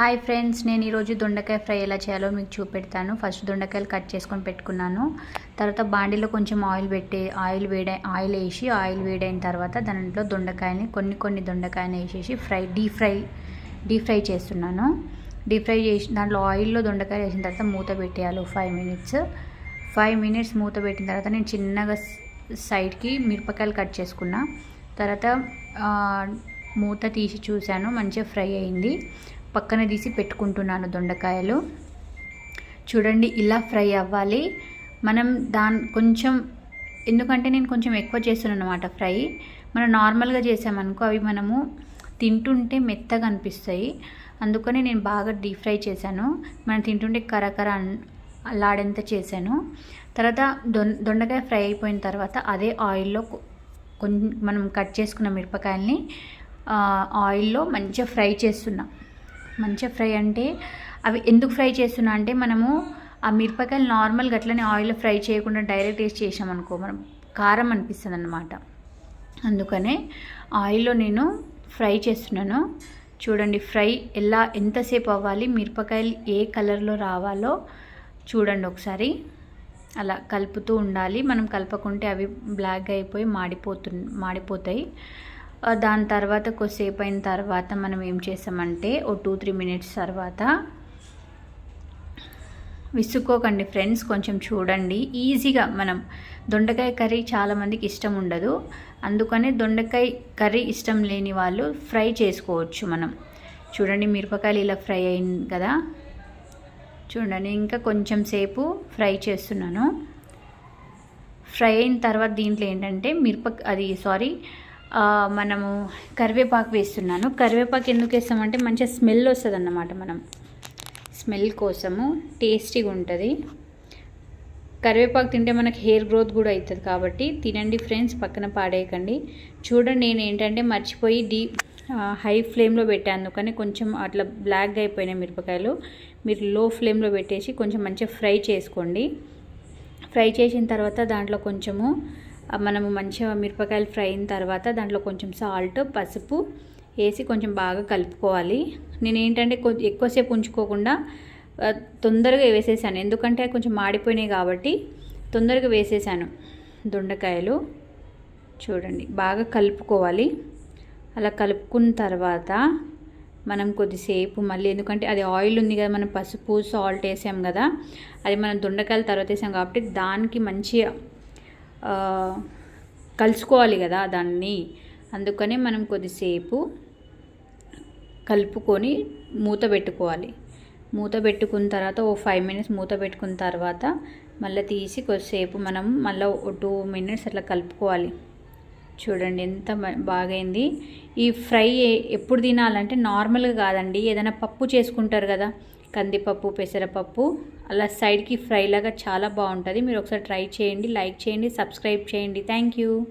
Hi friends నేను ఈరోజు దొండకాయ ఫ్రై ఎలా చేయాలో మీకు చూపెడతాను. ఫస్ట్ దొండకాయలు కట్ చేసుకొని పెట్టుకున్నాను. తర్వాత బాండీలో కొంచెం ఆయిల్ పెట్టి ఆయిల్ వేడి ఆయిల్ వేసి ఆయిల్ వేడైన తర్వాత దాంట్లో దొండకాయని కొన్ని కొన్ని దొండకాయని వేసేసి fry deep fry deep fry చేస్తున్నాను. డీప్ ఫ్రై చేసి దాంట్లో ఆయిల్లో దొండకాయ వేసిన తర్వాత మూత పెట్టేయాలి ఫైవ్ మినిట్స్ ఫైవ్ మినిట్స్ మూత పెట్టిన తర్వాత నేను చిన్నగా సైడ్కి మిరపకాయలు కట్ చేసుకున్నా. తర్వాత మూత తీసి చూశాను మంచిగా ఫ్రై అయింది. పక్కన తీసి పెట్టుకుంటున్నాను దొండకాయలు. చూడండి ఇలా ఫ్రై అవ్వాలి. మనం దాని కొంచెం ఎందుకంటే నేను కొంచెం ఎక్కువ చేస్తున్నాను అనమాట ఫ్రై. మనం నార్మల్గా చేసామనుకో అవి మనము తింటుంటే మెత్తగా అనిపిస్తాయి. అందుకని నేను బాగా డీప్ ఫ్రై చేశాను. మనం తింటుంటే కరకర అన్- చేశాను. తర్వాత దొండకాయ ఫ్రై అయిపోయిన తర్వాత అదే ఆయిల్లో కొంచెం మనం కట్ చేసుకున్న మిరపకాయల్ని ఆయిల్లో మంచిగా ఫ్రై చేస్తున్నాం. మంచిగా ఫ్రై అంటే అవి ఎందుకు ఫ్రై చేస్తున్నా అంటే మనము ఆ మిరపకాయలు నార్మల్గా అట్లనే ఆయిల్లో ఫ్రై చేయకుండా డైరెక్ట్ వేసి చేసామనుకో మనం కారం అనిపిస్తుంది అన్నమాట అందుకనే ఆయిల్లో నేను ఫ్రై చేస్తున్నాను. చూడండి ఫ్రై ఎలా ఎంతసేపు అవ్వాలి మిరపకాయలు ఏ కలర్లో రావాలో చూడండి ఒకసారి. అలా కలుపుతూ ఉండాలి. మనం కలపకుంటే అవి బ్లాక్ అయిపోయి మాడిపోతు మాడిపోతాయి. దాని తర్వాత కొద్దిసేపు అయిన తర్వాత మనం ఏం చేసామంటే ఓ టూ త్రీ మినిట్స్ తర్వాత విసుక్కోకండి ఫ్రెండ్స్ కొంచెం చూడండి. ఈజీగా మనం దొండకాయ కర్రీ చాలామందికి ఇష్టం ఉండదు. అందుకనే దొండకాయ కర్రీ ఇష్టం లేని వాళ్ళు ఫ్రై చేసుకోవచ్చు మనం. చూడండి మిరపకాయలు ఇలా ఫ్రై అయింది కదా. చూడండి ఇంకా కొంచెం సేపు ఫ్రై చేస్తున్నాను. ఫ్రై అయిన తర్వాత దీంట్లో ఏంటంటే మిరప అది సారీ మనము కరివేపాకు వేస్తున్నాను. కరివేపాకు ఎందుకు వేస్తామంటే మంచిగా స్మెల్ వస్తుంది అన్నమాట మనం. స్మెల్ కోసము టేస్టీగా ఉంటుంది. కరివేపాకు తింటే మనకి హెయిర్ గ్రోత్ కూడా అవుతుంది కాబట్టి తినండి ఫ్రెండ్స్ పక్కన పాడేయకండి. చూడండి నేను ఏంటంటే మర్చిపోయి డీ హై ఫ్లేమ్లో పెట్టాను కానీ కొంచెం అట్లా బ్లాక్గా అయిపోయినాయి మిరపకాయలు. మీరు లో ఫ్లేమ్లో పెట్టేసి కొంచెం మంచిగా ఫ్రై చేసుకోండి. ఫ్రై చేసిన తర్వాత దాంట్లో కొంచెము మనము మంచిగా మిరపకాయలు ఫ్రై అయిన తర్వాత దాంట్లో కొంచెం సాల్ట్ పసుపు వేసి కొంచెం బాగా కలుపుకోవాలి. నేను ఏంటంటే కొంచెం ఎక్కువసేపు ఉంచుకోకుండా తొందరగా వేసేసాను. ఎందుకంటే కొంచెం మాడిపోయినాయి కాబట్టి తొందరగా వేసేసాను దొండకాయలు. చూడండి బాగా కలుపుకోవాలి. అలా కలుపుకున్న తర్వాత మనం కొద్దిసేపు మళ్ళీ ఎందుకంటే అది ఆయిల్ ఉంది కదా మనం పసుపు సాల్ట్ వేసాం కదా అది మనం దొండకాయలు తర్వాత వేసాం కాబట్టి దానికి మంచిగా కలుసుకోవాలి కదా దాన్ని. అందుకనే మనం కొద్దిసేపు కలుపుకొని మూత పెట్టుకోవాలి. మూత పెట్టుకున్న తర్వాత ఓ ఫైవ్ మినిట్స్ మూత పెట్టుకున్న తర్వాత మళ్ళీ తీసి కొద్దిసేపు మనం మళ్ళీ ఓ టూ మినిట్స్ అట్లా కలుపుకోవాలి. చూడండి ఎంత బాగైంది. ఈ ఫ్రై ఎప్పుడు తినాలంటే నార్మల్గా కాదండి. ఏదైనా పప్పు చేసుకుంటారు కదా కందిపప్పు పెసరపప్పు అలా సైడ్కి ఫ్రై లాగా చాలా బాగుంటుంది. మీరు ఒకసారి ట్రై చేయండి లైక్ చేయండి సబ్స్క్రైబ్ చేయండి. Thank you.